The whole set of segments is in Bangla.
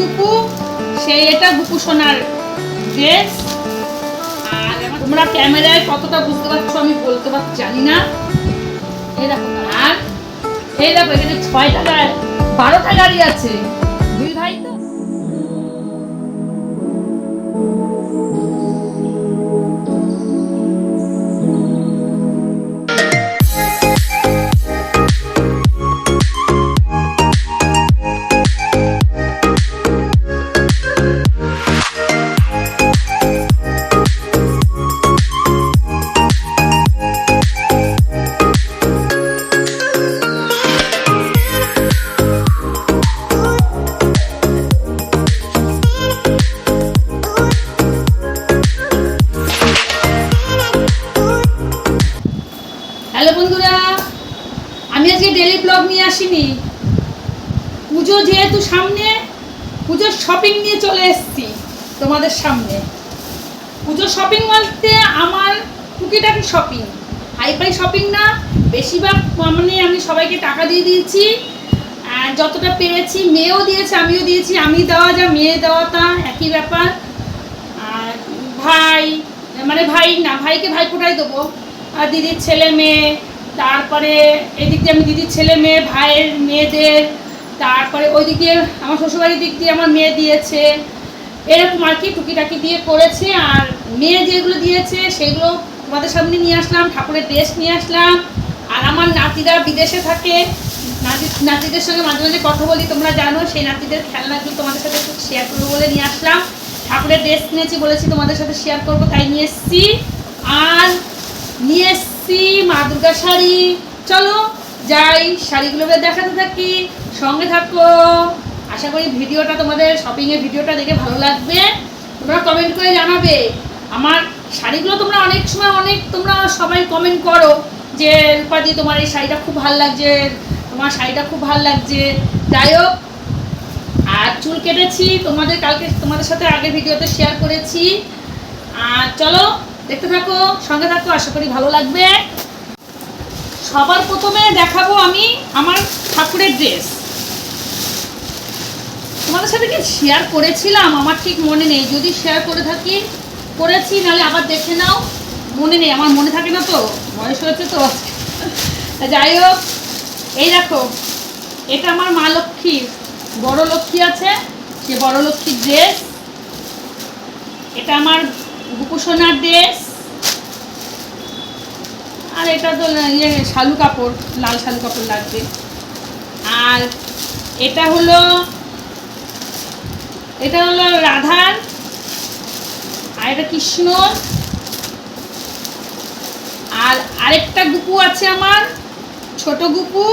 গুপু সেই এটা গুপু সোনার ড্রেস আর তোমরা ক্যামেরায় কতটা বুঝতে পারছ আমি বলতে পারছি জানি না। এই দেখো আর এই দেখো এখানে ছয় গাড়ি, বারোটা গাড়ি আছে। দুই ভাই তো? সামনে পুজোর শপিং নিয়ে চলে এসেছি তোমাদের সামনে। পুজোর শপিং বলতে আমার টুকিটাকি শপিং হাইফাই শপিং না, বেশিরভাগ মানে আমি সবাইকে টাকা দিয়ে দিয়েছি। যতটা পেরেছি, মেয়েও দিয়েছে, আমিও দিয়েছি। আমি দেওয়া যা, মেয়ে দেওয়াটা একই ব্যাপার। আর ভাই মানে ভাই না, ভাইকে ভাই ফোটাই দেবো? আর দিদির ছেলে মেয়ে, তারপরে এদিক দিয়ে আমি দিদির ছেলে মেয়ে, ভাইয়ের মেয়েদের তারপরে ওই দিক দিয়ে আমার শ্বশুরবাড়ির দিক দিয়ে আমার মেয়ে দিয়েছে। এরকম আর কি টুকিটাকি দিয়ে করেছে। আর মেয়ে যেগুলো দিয়েছে, সেগুলো তোমাদের সামনে নিয়ে আসলাম, ঠাকুরের ড্রেস নিয়ে আসলাম। আর আমার নাতিরা বিদেশে থাকে। নাতি, নাতিদের সঙ্গে মাঝে মাঝে কথা বলি, তোমরা জানো, সেই নাতিদের খেলনাগুলো তোমাদের সাথে একটু শেয়ার করব বলে নিয়ে আসলাম। ঠাকুরের ড্রেস কিনেছি বলেছি, তোমাদের সাথে শেয়ার করব, তাই নিয়ে এসছি। আর নিয়ে এসছি মা দুর্গা শাড়ি। চলো যাই শাড়িগুলো এবার দেখাতে থাকি, সঙ্গে থাকো। আশা করি ভিডিওটা তোমাদের শপিংয়ের ভিডিওটা দেখে ভালো লাগবে। তোমরা কমেন্ট করে জানাবে। আমার শাড়িগুলো তোমরা অনেক সময় অনেক তোমরা সবাই কমেন্ট করো যে, রূপাদি, তোমার এই শাড়িটা খুব ভালো লাগছে, তোমার শাড়িটা খুব ভালো লাগছে। যাই হোক, আর চুল কেটেছি, তোমাদের কালকে, তোমাদের সাথে আগে ভিডিওতে শেয়ার করেছি। আর চলো, দেখতে থাকো, সঙ্গে থাকো, আশা করি ভালো লাগবে। সবার প্রথমে দেখাবো আমি আমার ঠাকুরের ড্রেস তোমাদের সাথে কি শেয়ার করেছিলাম? আমার ঠিক মনে নেই। যদি শেয়ার করে থাকি, করেছি, নাহলে আবার দেখে নাও। মনে নেই, আমার মনে থাকে না তো। বয়স হয়েছে তো। যাই হোক, এই দেখো, এটা আমার মা লক্ষ্মীর বড় লক্ষ্মী আছে, সে বড় লক্ষ্মীর ড্রেস এটা আমার গুপুসোনার ড্রেস আর এটা তো ইয়ে শালু কাপড়, লাল শালু কাপড় লাগবে। আর এটা হলো এটা হলো রাধার, আর এটা কৃষ্ণ আর আরেকটা গুপু আছে আমার, ছোট গুপু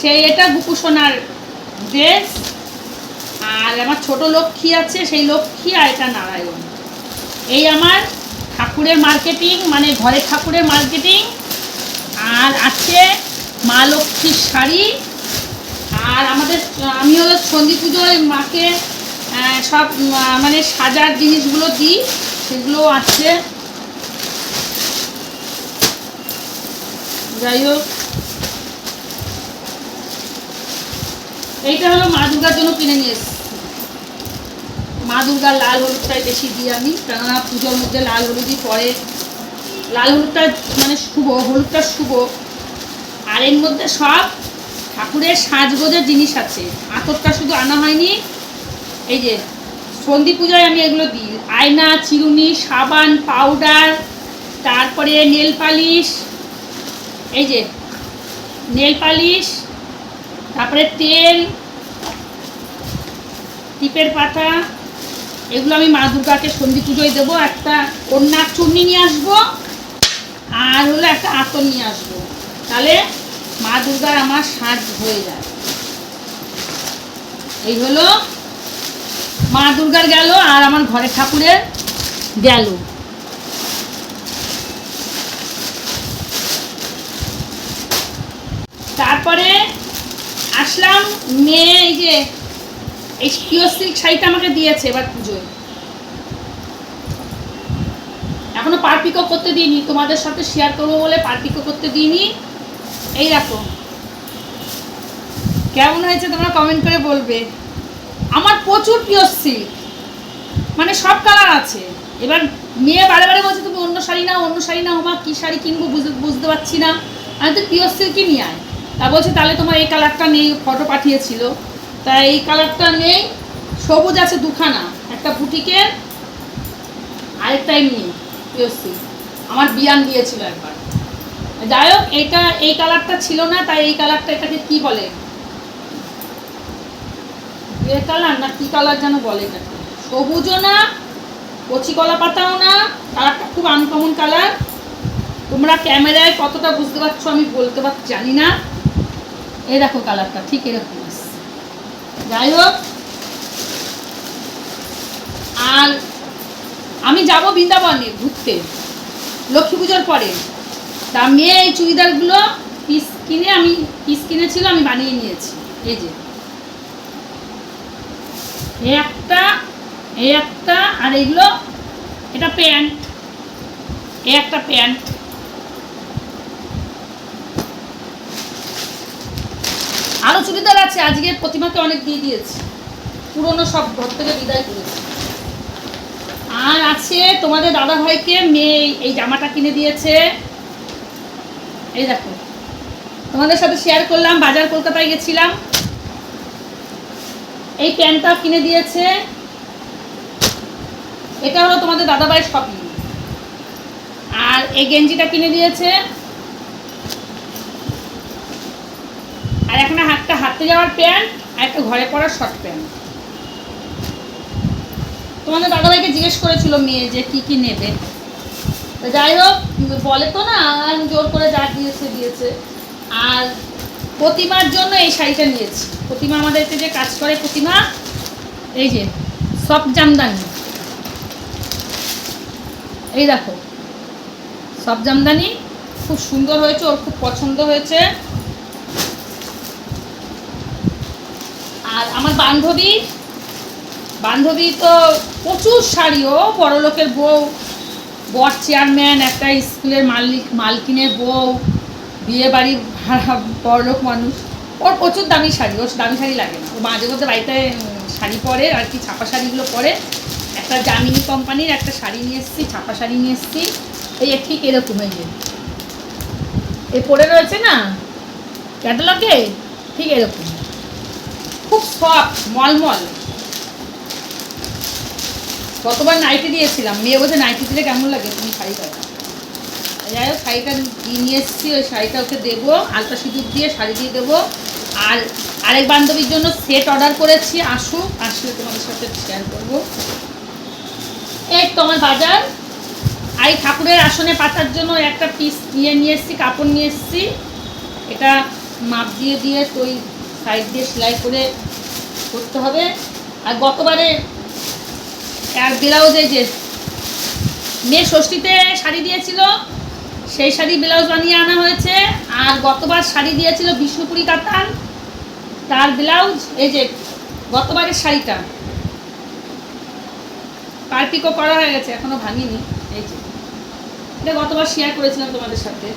সেই এটা গুপু সোনার ড্রেস। আর আমার ছোট লক্ষ্মী আছে, সেই লক্ষ্মী আর এটা নারায়ণ। এই আমার ঠাকুরের মার্কেটিং মানে ঘরের ঠাকুরের মার্কেটিং আর আছে মা লক্ষ্মীর শাড়ি। আর আমাদের, আমি হলো সন্ধি পুজোয় মাকে সব মানে সাজার জিনিসগুলো দিই সেগুলো আছে। যাই হোক। এইটা হলো মা দুর্গার জন্য কিনে নিয়ে এসেছি। মা দুর্গার লাল হলুদটাই বেশি দিই আমি, কেননা পুজোর মধ্যে লাল হলুদই পরে। লাল হলুদটা মানে শুভ, হলুদটা শুভ। আর এর মধ্যে সব ঠাকুরের সাজগোজের জিনিস আছে। আতরটা শুধু আনা হয়নি। এই যে, সন্ধি পূজায় আমি এগুলো দিই। আয়না, চিরুনি, সাবান, পাউডার, তারপরে নেল পালিশ, এই যে, নেল পালিশ, তারপরে তেল, টিপের পাতা, এগুলো আমি মা দুর্গাকে সন্ধি পুজোয় দেবো। একটা কন্যার চূর্ণি নিয়ে আসব। আর হলো একটা আতর নিয়ে আসব। তাহলে মা দুর্গার আমার সাজ হয়ে যায়। এই হলো মা দুর্গার গেল আর আমার ঘরের ঠাকুরের গেল। তারপরে আসলাম মেয়ে এই যে, এই পিওর সিল্ক শাড়িটা আমাকে দিয়েছে এবার পুজোয়। এখনও পারপিকো করতে দিইনি। তোমাদের সাথে শেয়ার করব বলে পারপিকো করতে দিইনি। এই দেখো। কেমন হয়েছে তোমরা কমেন্ট করে বলবে। আমার প্রচুর প্রিয় সিল্ক মানে সব কালার আছে। এবার মেয়ে বারে বারে বলছে, তুমি অন্য শাড়ি নাও, অন্য শাড়ি নাও, মা, কী শাড়ি কিনবো বুঝতে বুঝতে পারছি না। আমি তো পিওর সিল্কই নিয়ে আয়। তা বলছে, তাহলে তোমার এই কালারটা নেই ফটো পাঠিয়েছিল। তা এই কালারটা নেই। সবুজ আছে দুখানা, একটা বুটিকের আরেকটা এমনি। পিওর সিল্ক আমার বিয়ান দিয়েছিল একবার। যাই হোক এইটা এই কালারটা ছিল না, তাই এই কালারটা এটাকে কি বলে? এ কালার না কি কালার যেন বলে এটাকে? সবুজও না কচি কলা পাতাও না, কালারটা খুব আনকমন কালার তোমরা ক্যামেরায় কতটা বুঝতে পারছ আমি বলতে পারছি জানি না। এই দেখো কালারটা, ঠিক এরকম যাই হোক, আর আমি যাব বৃন্দাবনে ঘুরতে। লক্ষ্মী পুজোর পরে। তা মেয়ে এই চুড়িদারগুলো পিস কিনে আমি, পিস কিনেছিল, আমি বানিয়ে নিয়েছি। এই যে। একটা একটা, আর এইগুলো এটা প্যান্ট। এই একটা প্যান্ট। আরও চুড়িদার আছে, আজকে প্রতিমাকে অনেক দিয়ে দিয়েছি। পুরনো সব ঘর থেকে বিদায় করেছি। আর আছে তোমাদের দাদা ভাইকে মেয়ে এই জামাটা কিনে দিয়েছে। এই দেখো। তোমাদের সাথে শেয়ার করলাম, বাজার কলকাতায় গেছিলাম। এই প্যান্টটা কিনে দিয়েছে। এটা হলো তোমাদের দাদাভাইয়ের শপিং আর এই গেঞ্জিটা কিনে দিয়েছে। আর এখানে হাতটা হাঁটতে যাওয়ার প্যান্ট, আর একটা ঘরে পড়ার শর্ট প্যান্ট তোমাদের দাদাভাইকে জিজ্ঞেস করেছিল মেয়ে যে কি কি নেবে। যাই হোক, বলে তো না, আর জোর করে যা দিয়েছে দিয়েছে। আর প্রতিমার জন্য এই শাড়িটা নিয়েছি। প্রতিমা আমাদেরকে যে কাজ করে, প্রতিমা, এই যে, সব জামদানি। এই দেখো, সব জামদানি, খুব সুন্দর হয়েছে, ওর খুব পছন্দ হয়েছে। আর আমার বান্ধবী বান্ধবী তো প্রচুর শাড়ি, ও বড় লোকের বউ, বর চেয়ারম্যান একটা স্কুলের মালিক, মালকিনের বউ বিয়ে বাড়ির বড় লোক মানুষ। ওর প্রচুর দামি শাড়ি, ওর দামি শাড়ি লাগে না। ও মাঝে মধ্যে বাড়িতে শাড়ি পরে, আর কি ছাপা শাড়িগুলো পরে। একটা জামিনী কোম্পানির একটা শাড়ি নিয়ে এসেছি, ছাপা শাড়ি নিয়ে এসেছি। এই ঠিক এরকম এই যে। এ পরে রয়েছে না? ক্যাটালগে ঠিক এরকম। খুব সফট মলমল। গতবার নাইটি দিয়েছিলাম। মেয়ে বলছে নাইটি দিলে কেমন লাগে? তুমি শাড়ি পাবে যাই হোক, শাড়িটা নিয়ে এসেছি, ওই শাড়িটা ওকে দেবো, আলতা সিঁদুর দিয়ে শাড়ি দিয়ে দেবো। আর আরেক বান্ধবীর জন্য সেট অর্ডার করেছি, আসুক, আসলে তোমাদের সাথে শেয়ার করব। এই তোমার বাজার। আর এই ঠাকুরের আসনে পাতার জন্য একটা পিস নিয়ে নিয়ে এসেছি, কাপড় নিয়ে এসেছি। এটা মাপ দিয়ে দিয়ে তো সাইড দিয়ে সেলাই করে করতে হবে। আর গতবারে আর ব্লাউজ এই যে, মেয়ে ষষ্ঠীতে শাড়ি দিয়েছিল, সেই শাড়ি ব্লাউজ বানিয়ে আনা হয়েছে। আর গতবার শাড়ি দিয়েছিল বিষ্ণুপুরি কাতান। তার ব্লাউজ এই যে, গতবারের শাড়িটা। পারপিকও করা হয়ে গেছে, এখনও ভাঙিনি। এই যে, এটা গতবার শেয়ার করেছিলাম তোমাদের সাথে।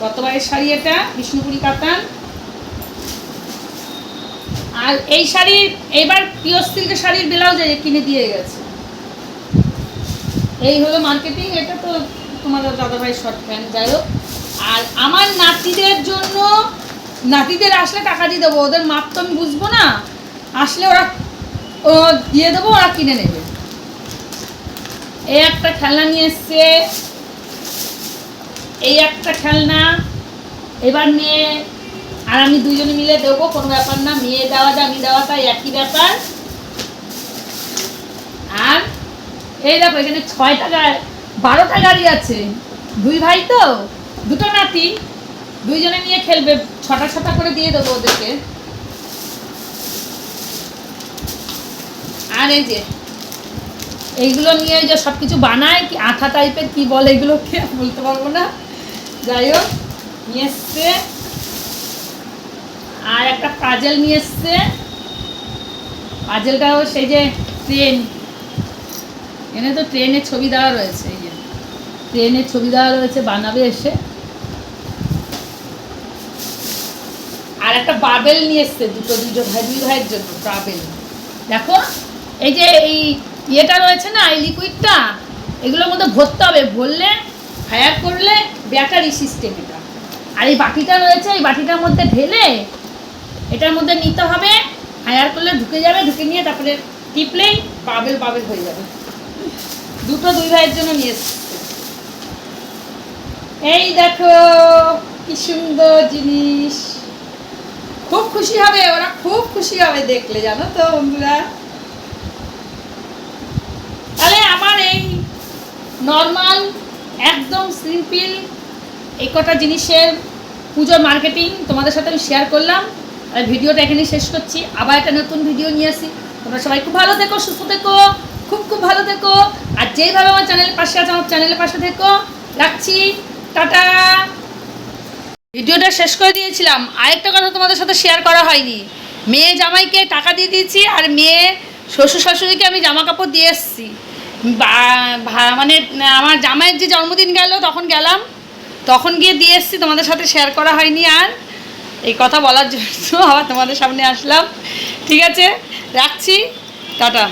গতবারের শাড়ি এটা, বিষ্ণুপুরি কাতান। আর এই শাড়ির এবার পিওর সিল্কের শাড়ির ব্লাউজ কিনে দিয়ে গেছে। এই হলো মার্কেটিং এটা তো তোমাদের দাদাভাই শর্ট প্যান্ট যাই হোক। আর আমার নাতিদের জন্য, নাতিদের আসলে টাকা দিয়ে দেবো, ওদের মাপ তো আমি বুঝব না। আসলে ওরা, ও দিয়ে দেবো, ওরা কিনে নেবে। এই একটা খেলনা নিয়ে এসছে। এই একটা খেলনা। এবার মেয়ে আর আমি দুজনে মিলে দেবো, কোনো ব্যাপার না, মেয়ে দেওয়াটা আমি দেওয়াটা একই ব্যাপার। আর এই দেখো, এখানে ছয়টা গাড়ি বারোটা গাড়ি আছে। দুই ভাই তো, দুটো নাতি, দুইজনে নিয়ে খেলবে, ছটা ছটা করে দিয়ে দেবো ওদেরকে। আর এই যে, এইগুলো নিয়ে যে সব কিছু বানায়, কি আঠা টাইপের কি বলে এগুলোকে, বলতে পারব না। যাই হোক, নিয়ে এসছে। আর একটা পাজেল নিয়ে এসছে। পাজেলটাও সেই যে ট্রেন এনে তো ট্রেনের ছবি দেওয়া রয়েছে, এই যে। ট্রেনের ছবি দেওয়া রয়েছে বানাবে এসে। আর একটা বাবেল নিয়ে এসছে দুটো দুটো ভাই, দুই ভাইয়ের জন্য বাবেল দেখো, এই যে এই ইয়েটা রয়েছে না, এই লিকুইডটা এগুলোর মধ্যে ভরতে হবে, ভরলে ফায়ার করলে ব্যাটারি সিস্টেম এটা। আর এই বাটিটা রয়েছে, এই বাটিটার মধ্যে ঢেলে এটার মধ্যে নিতে হবে। ফায়ার করলে ঢুকে যাবে, ঢুকে নিয়ে তারপরে টিপলেই বাবেল বাবেল হয়ে যাবে। দুটো দুই ভাইয়ের জন্য নিয়ে এই দেখো, কি সুন্দর জিনিস। খুব খুশি হবে, ওরা খুব খুশি হবে দেখলে, জানো তো বন্ধুরা। তাহলে আমার এই নর্মাল একদম সিম্পল এই কটা জিনিসের পুজোর মার্কেটিং তোমাদের সাথে আমি শেয়ার করলাম। আর ভিডিওটা এখানেই শেষ করছি। আবার একটা নতুন ভিডিও নিয়ে আসি। তোমরা সবাই খুব ভালো থেকো, সুস্থ থেকো, খুব খুব ভালো থেকো। আর যেইভাবে আমার চ্যানেলের পাশে আছে, আমার চ্যানেলের পাশে থেকো। রাখছি। টাটা। ভিডিওটা শেষ করে দিয়েছিলাম। আরেকটা কথা তোমাদের সাথে শেয়ার করা হয়নি। মেয়ে জামাইকে টাকা দিয়ে দিয়েছি আর মেয়ে শ্বশুর শাশুড়িকে আমি জামা কাপড় দিয়ে এসেছি। মানে আমার জামাইয়ের যে জন্মদিন গেল, তখন গেলাম। তখন গিয়ে দিয়ে এসেছি, তোমাদের সাথে শেয়ার করা হয়নি আর। এই কথা বলার জন্য আবার তোমাদের সামনে আসলাম। ঠিক আছে রাখছি টাটা।